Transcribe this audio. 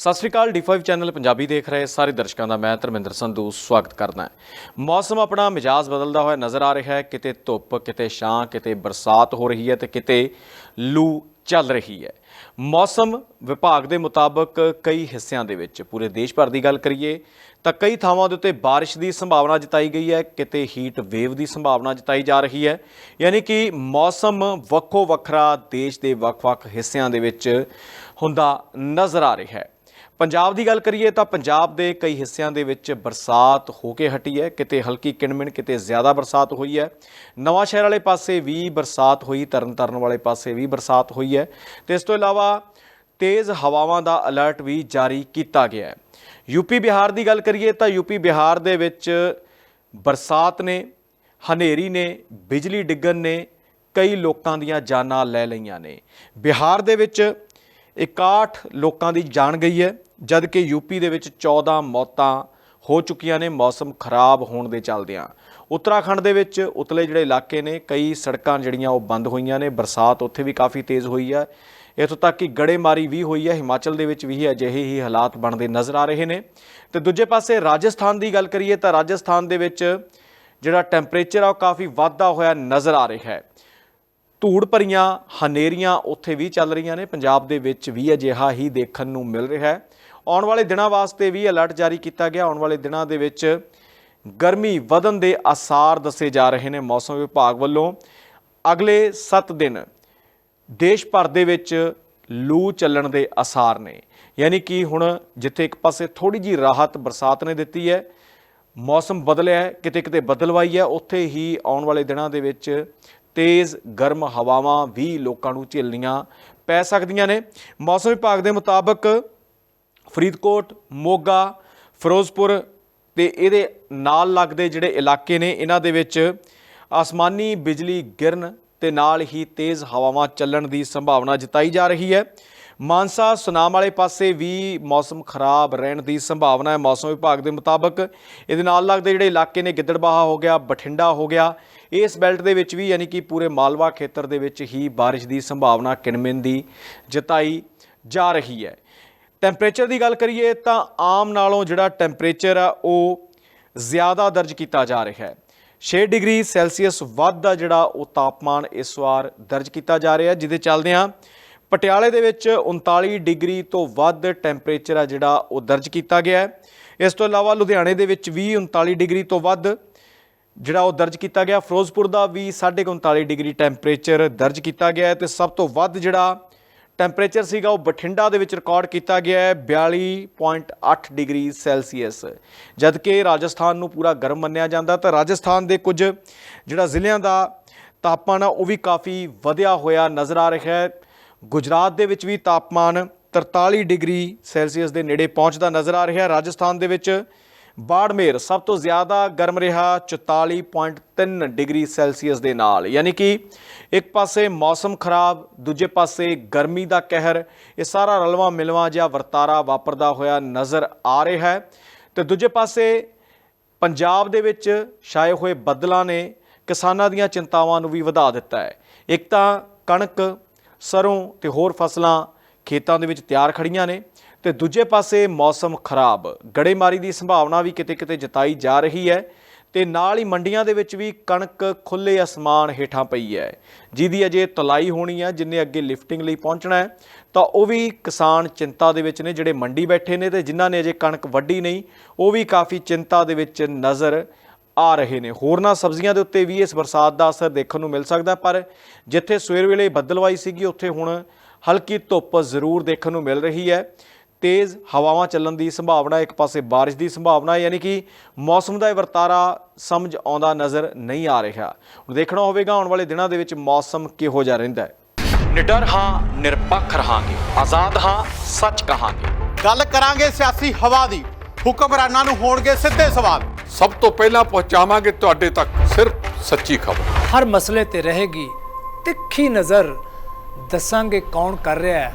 ਸਤਿ ਸ਼੍ਰੀ ਅਕਾਲ D5 channel Punjabi ਦੇਖ ਰਹੇ ਸਾਰੇ ਦਰਸ਼ਕਾਂ ਦਾ ਮੈਂ ਧਰਮਿੰਦਰ ਸੰਧੂ ਸਵਾਗਤ ਕਰਦਾ ਹਾਂ। ਮੌਸਮ ਆਪਣਾ ਮਿਜਾਜ਼ ਬਦਲਦਾ ਹੋਇਆ ਨਜ਼ਰ ਆ ਰਿਹਾ ਹੈ। ਕਿਤੇ ਧੁੱਪ, ਕਿਤੇ ਛਾਂ, ਕਿਤੇ ਬਰਸਾਤ ਹੋ ਰਹੀ ਹੈ ਤੇ ਕਿਤੇ ਲੂ ਚੱਲ ਰਹੀ ਹੈ। ਮੌਸਮ ਵਿਭਾਗ ਦੇ ਮੁਤਾਬਕ ਕਈ ਹਿੱਸਿਆਂ ਦੇ ਵਿੱਚ ਪੂਰੇ ਦੇਸ਼ ਭਰ ਦੀ ਗੱਲ ਕਰੀਏ ਤਾਂ ਕਈ ਥਾਵਾਂ ਦੇ ਉੱਤੇ ਬਾਰਿਸ਼ ਦੀ ਸੰਭਾਵਨਾ ਜਤਾਈ ਗਈ ਹੈ। ਕਿਤੇ ਹੀਟ ਵੇਵ ਦੀ ਸੰਭਾਵਨਾ ਜਤਾਈ ਜਾ ਰਹੀ ਹੈ। ਯਾਨੀ ਕਿ ਮੌਸਮ ਵੱਖੋ ਵੱਖਰਾ ਦੇਸ਼ ਦੇ ਵੱਖ-ਵੱਖ ਹਿੱਸਿਆਂ ਦੇ ਵਿੱਚ ਹੁੰਦਾ ਨਜ਼ਰ ਆ ਰਿਹਾ ਹੈ। ਪੰਜਾਬ ਦੀ ਗੱਲ ਕਰੀਏ ਤਾਂ ਪੰਜਾਬ ਦੇ ਕਈ ਹਿੱਸਿਆਂ ਦੇ ਵਿੱਚ ਬਰਸਾਤ ਹੋ ਕੇ ਹਟੀ ਹੈ। ਕਿਤੇ ਹਲਕੀ ਕਿਣਮਿਣ, ਕਿਤੇ ਜ਼ਿਆਦਾ ਬਰਸਾਤ ਹੋਈ ਹੈ। ਨਵਾਂ ਸ਼ਹਿਰ ਵਾਲੇ ਪਾਸੇ ਵੀ ਬਰਸਾਤ ਹੋਈ, ਤਰਨਤਾਰਨ ਵਾਲੇ ਪਾਸੇ ਵੀ ਬਰਸਾਤ ਹੋਈ ਹੈ। ਤੇ ਇਸ ਤੋਂ ਇਲਾਵਾ ਤੇਜ਼ ਹਵਾਵਾਂ ਦਾ ਅਲਰਟ ਵੀ ਜਾਰੀ ਕੀਤਾ ਗਿਆ ਹੈ। ਯੂਪੀ ਬਿਹਾਰ ਦੀ ਗੱਲ ਕਰੀਏ ਤਾਂ ਯੂਪੀ ਬਿਹਾਰ ਦੇ ਵਿੱਚ ਬਰਸਾਤ ਨੇ, ਹਨੇਰੀ ਨੇ, ਬਿਜਲੀ ਡਿੱਗਣ ਨੇ ਕਈ ਲੋਕਾਂ ਦੀਆਂ ਜਾਨਾਂ ਲੈ ਲਈਆਂ ਨੇ। ਬਿਹਾਰ ਦੇ ਵਿੱਚ 61 ਲੋਕਾਂ ਦੀ ਜਾਨ ਗਈ ਹੈ ਜਦ ਕਿ ਯੂਪੀ ਦੇ ਵਿੱਚ 14 ਮੌਤਾਂ ਹੋ ਚੁੱਕੀਆਂ ਨੇ, ਮੌਸਮ ਖਰਾਬ ਹੋਣ ਦੇ ਚੱਲਦਿਆਂ। ਉੱਤਰਾਖੰਡ ਦੇ ਵਿੱਚ ਉਤਲੇ ਜਿਹੜੇ ਇਲਾਕੇ ਨੇ, ਕਈ ਸੜਕਾਂ ਜਿਹੜੀਆਂ ਉਹ ਬੰਦ ਹੋਈਆਂ ਨੇ, ਬਰਸਾਤ ਉੱਥੇ ਵੀ ਕਾਫੀ ਤੇਜ਼ ਹੋਈ ਹੈ। ਇੱਥੋਂ ਤੱਕ ਕਿ ਗੜੇਮਾਰੀ ਵੀ ਹੋਈ ਹੈ, ਹਿਮਾਚਲ ਦੇ ਵਿੱਚ ਵੀ ਅਜਿਹੇ ਹੀ ਹਾਲਾਤ ਬਣਦੇ ਨਜ਼ਰ ਆ ਰਹੇ ਨੇ। ਤੇ ਦੂਜੇ ਪਾਸੇ ਰਾਜਸਥਾਨ ਦੀ ਗੱਲ ਕਰੀਏ ਤਾਂ ਰਾਜਸਥਾਨ ਦੇ ਵਿੱਚ ਜਿਹੜਾ ਟੈਂਪਰੇਚਰ ਆ, ਉਹ ਕਾਫੀ ਵਾਧਾ ਹੋਇਆ ਨਜ਼ਰ ਆ ਰਿਹਾ ਹੈ। ਧੂੜ ਭਰੀਆਂ ਹਨੇਰੀਆਂ ਉੱਥੇ ਵੀ ਚੱਲ ਰਹੀਆਂ ਨੇ। ਪੰਜਾਬ ਦੇ ਵਿੱਚ ਵੀ ਅਜਿਹਾ ਹੀ ਦੇਖਣ ਨੂੰ ਮਿਲ ਰਿਹਾ ਹੈ। ਆਉਣ ਵਾਲੇ ਦਿਨਾਂ ਵਾਸਤੇ ਵੀ ਅਲਰਟ ਜਾਰੀ ਕੀਤਾ ਗਿਆ। ਆਉਣ ਵਾਲੇ ਦਿਨਾਂ ਦੇ ਵਿੱਚ ਗਰਮੀ ਵਧਣ ਦੇ ਆਸਾਰ ਦੱਸੇ ਜਾ ਰਹੇ ਨੇ ਮੌਸਮ ਵਿਭਾਗ ਵੱਲੋਂ। ਅਗਲੇ 7 ਦਿਨ ਦੇਸ਼ ਭਰ ਦੇ ਵਿੱਚ ਲੂ ਚੱਲਣ ਦੇ ਆਸਾਰ ਨੇ। ਯਾਨੀ ਕਿ ਹੁਣ ਜਿੱਥੇ ਇੱਕ ਪਾਸੇ ਥੋੜੀ ਜੀ ਰਾਹਤ ਬਰਸਾਤ ਨੇ ਦਿੱਤੀ ਹੈ, ਮੌਸਮ ਬਦਲਿਆ ਹੈ, ਕਿਤੇ ਕਿਤੇ ਬਦਲਵਾਈ ਹੈ, ਉੱਥੇ ਹੀ ਆਉਣ ਵਾਲੇ ਦਿਨਾਂ ਦੇ ਵਿੱਚ ਤੇਜ਼ ਗਰਮ ਹਵਾਵਾਂ ਵੀ ਲੋਕਾਂ ਨੂੰ ਝੇਲਣੀਆਂ ਪੈ ਸਕਦੀਆਂ ਨੇ। ਮੌਸਮ ਵਿਭਾਗ ਦੇ ਮੁਤਾਬਕ ਫਰੀਦਕੋਟ, ਮੋਗਾ, ਫਿਰੋਜ਼ਪੁਰ ਤੇ ਇਹਦੇ ਨਾਲ ਲੱਗਦੇ ਜਿਹੜੇ ਇਲਾਕੇ ਨੇ, ਇਹਨਾਂ ਦੇ ਵਿੱਚ ਆਸਮਾਨੀ ਬਿਜਲੀ ਗਿਰਨ ਤੇ ਨਾਲ ਹੀ ਤੇਜ਼ ਹਵਾਵਾਂ ਚੱਲਣ ਦੀ ਸੰਭਾਵਨਾ ਜਤਾਈ ਜਾ ਰਹੀ ਹੈ। ਮਾਨਸਾ, ਸੁਨਾਮ ਵਾਲੇ ਪਾਸੇ ਵੀ ਮੌਸਮ ਖਰਾਬ ਰਹਿਣ ਦੀ ਸੰਭਾਵਨਾ ਹੈ। ਮੌਸਮ ਵਿਭਾਗ ਦੇ ਮੁਤਾਬਕ ਇਹਦੇ ਨਾਲ ਲੱਗਦੇ ਜਿਹੜੇ ਇਲਾਕੇ ਨੇ, ਗਿੱਦੜਬਾਹਾ ਹੋ ਗਿਆ, ਬਠਿੰਡਾ ਹੋ ਗਿਆ ਇਸ ਬੈਲਟ ਦੇ ਵਿੱਚ ਵੀ ਯਾਨੀ ਕਿ ਪੂਰੇ ਮਾਲਵਾ ਖੇਤਰ ਦੇ ਵਿੱਚ ਹੀ ਬਾਰਿਸ਼ ਦੀ ਸੰਭਾਵਨਾ ਕਿਣਮਿਣ ਦੀ ਜਤਾਈ ਜਾ ਰਹੀ ਹੈ। ਟੈਂਪਰੇਚਰ ਦੀ ਗੱਲ ਕਰੀਏ ਤਾਂ ਆਮ ਨਾਲੋਂ ਜਿਹੜਾ ਟੈਂਪਰੇਚਰ ਆ, ਉਹ ਜ਼ਿਆਦਾ ਦਰਜ ਕੀਤਾ ਜਾ ਰਿਹਾ ਹੈ। 6 ਡਿਗਰੀ ਸੈਲਸੀਅਸ ਵੱਧ ਦਾ ਜਿਹੜਾ ਉਹ ਤਾਪਮਾਨ ਇਸ ਵਾਰ ਦਰਜ ਕੀਤਾ ਜਾ ਰਿਹਾ ਜਿਹਦੇ ਚੱਲਦੇ ਪਟਿਆਲੇ ਦੇ ਵਿੱਚ 39 ਡਿਗਰੀ ਤੋਂ ਵੱਧ ਟੈਂਪਰੇਚਰ ਆ ਜਿਹੜਾ ਉਹ ਦਰਜ ਕੀਤਾ ਗਿਆ ਇਸ ਤੋਂ ਇਲਾਵਾ ਲੁਧਿਆਣੇ ਦੇ ਵਿੱਚ ਵੀ 39 ਡਿਗਰੀ ਤੋਂ ਵੱਧ ਜਿਹੜਾ ਉਹ ਦਰਜ ਕੀਤਾ ਗਿਆ, ਫਿਰੋਜ਼ਪੁਰ ਦਾ ਵੀ 39.5 ਡਿਗਰੀ ਟੈਂਪਰੇਚਰ ਦਰਜ ਕੀਤਾ ਗਿਆ ਹੈ ਤੇ ਸਭ ਤੋਂ ਵੱਧ ਜਿਹੜਾ ਟੈਂਪਰੇਚਰ ਸੀਗਾ ਉਹ ਬਠਿੰਡਾ ਦੇ ਵਿੱਚ ਰਿਕਾਰਡ ਕੀਤਾ ਗਿਆ ਹੈ 42.8 ਡਿਗਰੀ ਸੈਲਸੀਅਸ। ਜਦਕਿ ਰਾਜਸਥਾਨ ਨੂੰ ਪੂਰਾ ਗਰਮ ਮੰਨਿਆ ਜਾਂਦਾ, ਤਾਂ ਰਾਜਸਥਾਨ ਦੇ ਕੁਝ ਜਿਹੜਾ ਜ਼ਿਲ੍ਹਿਆਂ ਦਾ ਤਾਪਮਾਨ ਆ, ਉਹ ਵੀ ਕਾਫੀ ਵਧਿਆ ਹੋਇਆ ਨਜ਼ਰ ਆ ਰਿਹਾ ਹੈ। ਗੁਜਰਾਤ ਦੇ ਵਿੱਚ ਵੀ ਤਾਪਮਾਨ 43 ਡਿਗਰੀ ਸੈਲਸੀਅਸ ਦੇ ਨੇੜੇ ਪਹੁੰਚਦਾ ਨਜ਼ਰ ਆ ਰਿਹਾ ਹੈ। ਰਾਜਸਥਾਨ ਦੇ ਵਿੱਚ ਬਾੜਮੇਰ ਸਭ ਤੋਂ ਜ਼ਿਆਦਾ ਗਰਮ ਰਿਹਾ 44.3 ਡਿਗਰੀ ਸੈਲਸੀਅਸ ਦੇ ਨਾਲ। ਯਾਨੀ ਕਿ ਇੱਕ ਪਾਸੇ ਮੌਸਮ ਖਰਾਬ, ਦੂਜੇ ਪਾਸੇ ਗਰਮੀ ਦਾ ਕਹਿਰ, ਇਹ ਸਾਰਾ ਰਲਵਾ ਮਿਲਵਾ ਜਿਹਾ ਵਰਤਾਰਾ ਵਾਪਰਦਾ ਹੋਇਆ ਨਜ਼ਰ ਆ ਰਿਹਾ ਹੈ। ਤੇ ਦੂਜੇ ਪਾਸੇ ਪੰਜਾਬ ਦੇ ਵਿੱਚ ਛਾਏ ਹੋਏ ਬੱਦਲਾਂ ਨੇ ਕਿਸਾਨਾਂ ਦੀਆਂ ਚਿੰਤਾਵਾਂ ਨੂੰ ਵੀ ਵਧਾ ਦਿੱਤਾ ਹੈ। ਇੱਕ ਤਾਂ ਕਣਕ, ਸਰੋਂ ਤੇ ਹੋਰ ਫਸਲਾਂ ਖੇਤਾਂ ਦੇ ਵਿੱਚ ਤਿਆਰ ਖੜੀਆਂ ਨੇ। ਤੇ ਦੂਜੇ ਪਾਸੇ ਮੌਸਮ ਖਰਾਬ। ਗੜੇਮਾਰੀ ਦੀ ਸੰਭਾਵਨਾ ਵੀ ਕਿਤੇ-ਕਿਤੇ ਜਤਾਈ ਜਾ ਰਹੀ ਹੈ ਤੇ ਨਾਲ ਹੀ ਮੰਡੀਆਂ ਦੇ ਵਿੱਚ ਵੀ ਕਣਕ ਖੁੱਲੇ ਅਸਮਾਨ ਹੇਠਾਂ ਪਈ ਹੈ। ਜਿਹਦੀ ਅਜੇ ਤਲਾਈ ਹੋਣੀ ਹੈ ਜਿੰਨੇ ਅੱਗੇ ਲਿਫਟਿੰਗ ਲਈ ਪਹੁੰਚਣਾ ਹੈ, ਤਾਂ ਉਹ ਵੀ ਕਿਸਾਨ ਚਿੰਤਾ ਦੇ ਵਿੱਚ ਨੇ, ਜਿਹੜੇ ਮੰਡੀ ਬੈਠੇ ਨੇ ਤੇ ਜਿਨ੍ਹਾਂ ਨੇ ਅਜੇ ਕਣਕ ਵੱਢੀ ਨਹੀਂ, ਉਹ ਵੀ ਕਾਫੀ ਚਿੰਤਾ ਦੇ ਵਿੱਚ ਨਜ਼ਰ ਆ ਰਹੇ ਨੇ। ਹੋਰਨਾਂ ਸਬਜ਼ੀਆਂ ਦੇ ਉੱਤੇ ਵੀ ਇਸ ਬਰਸਾਤ ਦਾ ਅਸਰ ਦੇਖਣ ਨੂੰ ਮਿਲ ਸਕਦਾ, ਪਰ ਜਿੱਥੇ ਸਵੇਰ ਵੇਲੇ ਬੱਦਲਵਾਈ ਸੀਗੀ, ਉੱਥੇ ਹੁਣ ਹਲਕੀ ਧੁੱਪ ਜ਼ਰੂਰ ਦੇਖਣ ਨੂੰ ਮਿਲ ਰਹੀ ਹੈ। ਤੇਜ਼ ਹਵਾਵਾਂ ਚੱਲਣ ਦੀ ਸੰਭਾਵਨਾ ਇੱਕ ਪਾਸੇ ਬਾਰਿਸ਼ ਦੀ ਸੰਭਾਵਨਾ ਯਾਨੀ ਕਿ ਮੌਸਮ ਦਾ ਇਹ ਵਰਤਾਰਾ ਸਮਝ ਆਉਂਦਾ ਨਜ਼ਰ ਨਹੀਂ ਆ ਰਿਹਾ। ਹੁਣ ਦੇਖਣਾ ਹੋਵੇਗਾ ਆਉਣ ਵਾਲੇ ਦਿਨਾਂ ਦੇ ਵਿੱਚ ਮੌਸਮ ਕਿਹੋ ਜਿਹਾ ਰਹਿੰਦਾ ਹੈ। ਨਿਡਰ ਹਾਂ ਨਿਰਪੱਖ ਰਹਾਂਗੇ। ਆਜ਼ਾਦ ਹਾਂ ਸੱਚ ਕਹਾਂਗੇ। ਗੱਲ ਕਰਾਂਗੇ ਸਿਆਸੀ ਹਵਾ ਦੀ। ਹੁਕਮਰਾਨਾਂ ਨੂੰ ਹੋਣਗੇ ਸਿੱਧੇ ਸਵਾਲ। ਸਭ ਤੋਂ ਪਹਿਲਾਂ ਪਹੁੰਚਾਵਾਂਗੇ ਤੁਹਾਡੇ ਤੱਕ ਸਿਰਫ ਸੱਚੀ ਖਬਰ। ਹਰ ਮਸਲੇ ਤੇ ਰਹੇਗੀ ਤਿੱਖੀ ਨਜ਼ਰ। ਦੱਸਾਂਗੇ ਕੌਣ ਕਰ ਰਿਹਾ ਹੈ।